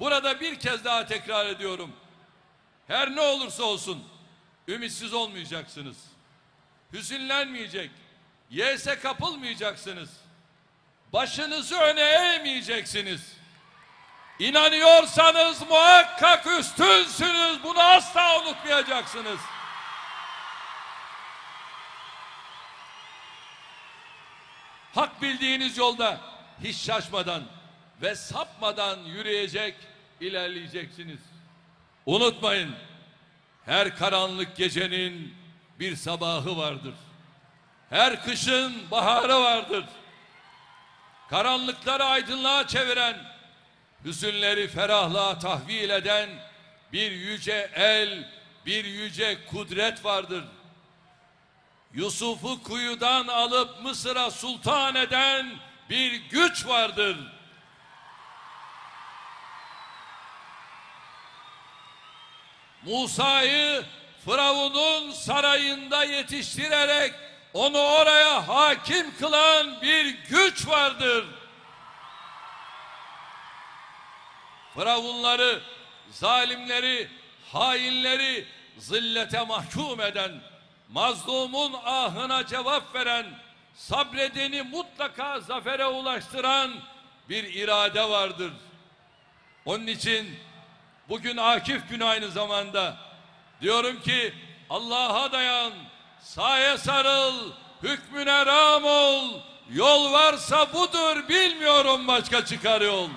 burada bir kez daha tekrar ediyorum. Her ne olursa olsun ümitsiz olmayacaksınız. Hüzünlenmeyecek, yese kapılmayacaksınız. Başınızı öne eğmeyeceksiniz. İnanıyorsanız muhakkak üstünsünüz. Bunu asla unutmayacaksınız. Hak bildiğiniz yolda hiç şaşmadan ve sapmadan yürüyecek, ilerleyeceksiniz. Unutmayın, her karanlık gecenin bir sabahı vardır. Her kışın baharı vardır. Karanlıkları aydınlığa çeviren, hüzünleri ferahlığa tahvil eden bir yüce el, bir yüce kudret vardır. Yusuf'u kuyudan alıp Mısır'a sultan eden bir güç vardır. Musa'yı Firavun'un sarayında yetiştirerek onu oraya hakim kılan bir güç vardır. Firavunları, zalimleri, hainleri zillete mahkum eden, mazlumun ahına cevap veren, sabredeni mutlaka zafere ulaştıran bir irade vardır. Onun için bugün Akif günü aynı zamanda diyorum ki Allah'a dayan, saye sarıl, hükmüne ram ol, yol varsa budur bilmiyorum başka çıkar yol.